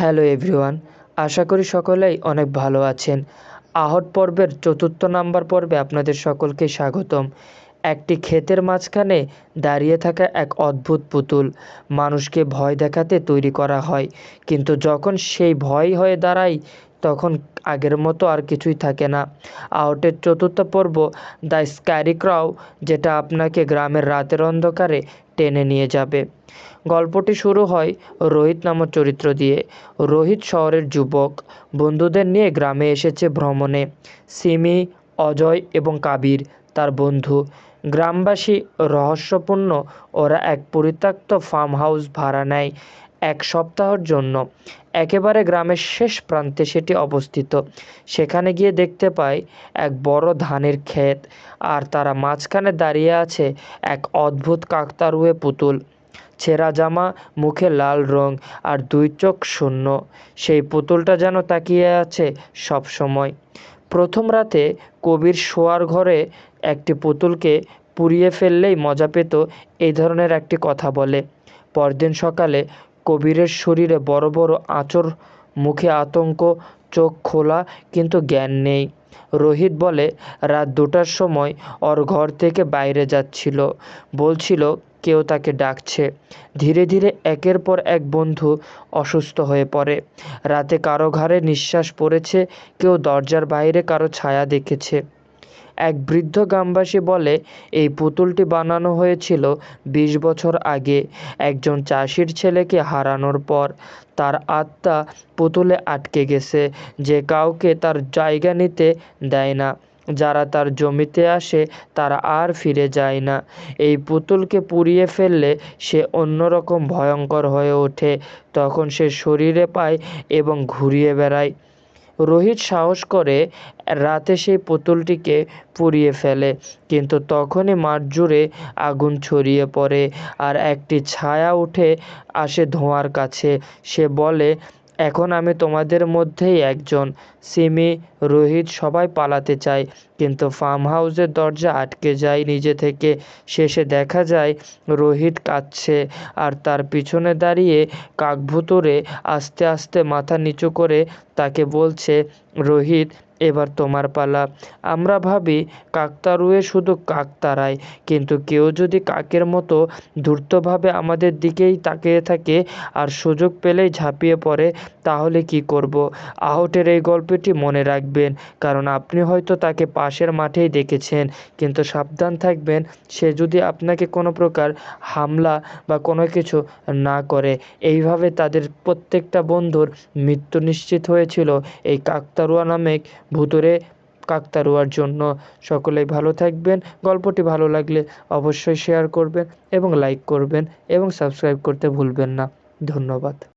Hello everyone আশা করি সকলেই অনেক ভালো আছেন। আহট পর্বের চতুর্থ নাম্বার পর্বে আপনাদের সকলকে স্বাগতম। একটি ক্ষেতের মাঝখানে দাঁড়িয়ে থাকা এক অদ্ভুত পুতুল মানুষকে ভয় দেখাতে তৈরি করা হয়। কিন্তু যখন সেই ভয় হয়ে দাঁড়ায় তখন আগের মতো আর কিছুই থাকে না। আউটের চতুর্থ পর্ব, দ্য স্ক্যারি ক্রাউ, যেটা আপনাকে গ্রামের রাতের অন্ধকারে টেনে নিয়ে যাবে। গল্পটি শুরু হয় রোহিত নামক চরিত্র দিয়ে। রোহিত শহরের যুবক, বন্ধুদের নিয়ে গ্রামে এসেছে ভ্রমণে। সিমি, অজয় এবং কাবির, তার বন্ধু। গ্রামবাসী রহস্যপূর্ণ, ওরা এক পরিত্যক্ত ফার্ম হাউস ভাড়া নেয়। এক সপ্তাহর জন্য। একেবারে গ্রামের শেষ প্রান্তে সেটি অবস্থিত। সেখানে গিয়ে দেখতে পাই এক বড় ধানের ক্ষেত, আর তারা মাঝখানে দাঁড়িয়ে আছে এক অদ্ভুত কাকতারুয়ে পুতুল। ছেঁড়া জামা, মুখে লাল রং, আর দুই চোখ শূন্য। সেই পুতুলটা যেন তাকিয়ে আছে সব সময় প্রথম রাতে কবির শোয়ার ঘরে একটি পুতুলকে পুড়িয়ে ফেললেই মজা পেত এই ধরনের একটি কথা বলে। পরদিন সকালে কবিরের শরীরে বড় বড় আঁচড় মুখে আতঙ্ক, চোখ খোলা কিন্তু জ্ঞান নেই। রোহিত বলে, রাত দুটার সময় ওর ঘর থেকে বাইরে যাচ্ছিল। বলছিল, কেউ তাকে ডাকছে। ধীরে ধীরে একের পর এক বন্ধু অসুস্থ হয়ে পড়ে। রাতে কারও ঘাড়ে নিঃশ্বাস পড়েছে, কেউ দরজার বাইরে কারও ছায়া দেখেছে। এক বৃদ্ধ গ্রামবাসী বলে, এই পুতুলটি বানানো হয়েছিল বিশ বছর আগে। একজন চাষির ছেলেকে হারানোর পর তার আত্মা পুতুলে আটকে গেছে। যে কাউকে তার জায়গা নিতে দেয় না। যারা তার জমিতে আসে, তারা আর ফিরে যায় না। এই পুতুলকে পুড়িয়ে ফেললে সে অন্যরকম ভয়ঙ্কর হয়ে ওঠে। তখন সে শরীরে পায় এবং ঘুরিয়ে বেড়ায়। রোহিত সাহস করে রাতে সেই পুতুলটিকে পুড়িয়ে ফেলে। কিন্তু তখনই মাঠ জুড়ে আগুন ছড়িয়ে পড়ে আর একটি ছায়া উঠে আসে ধোঁয়ার কাছে। সে বলে, এখন আমি তোমাদের মধ্যেই একজন। সিমি রোহিত সবাই পালাতে চায়, কিন্তু ফার্ম হাউসের দরজা আটকে যায় নিজে থেকে। শেষে দেখা যায়, রোহিত কাঁদছে আর তার পিছনে দাঁড়িয়ে কাকভুতুরে আস্তে আস্তে মাথা নিচু করে তাকে বলছে, রোহিত, এবার তোমার পালা। আমরা ভাবি কাকতারুয়ে শুধু কাক তাড়ায়, কিন্তু কেউ যদি কাকের মতো ধূর্তভাবে আমাদের দিকেই তাকিয়ে থাকে আর সুযোগ পেলেই ঝাঁপিয়ে পড়ে, তাহলে কি করব? আহটের এই গল্পটি মনে রাখবেন কারণ আপনি হয়তো তাকে পাশের মাঠেই দেখেছেন, কিন্তু সাবধান থাকবেন, সে যদি আপনাকে কোনো প্রকার হামলা বা কোনো কিছু না করে। এইভাবে তাদের প্রত্যেকটা বন্ধুর মৃত্যু নিশ্চিত হয়েছিল এই কাকতারুয়া নামে ভুতুরে কাকতারুয়ার জন্য। সকলেই ভালো থাকবেন, গল্পটি ভালো লাগলে অবশ্যই শেয়ার করবেন এবং লাইক করবেন এবং সাবস্ক্রাইব করতে ভুলবেন না। ধন্যবাদ।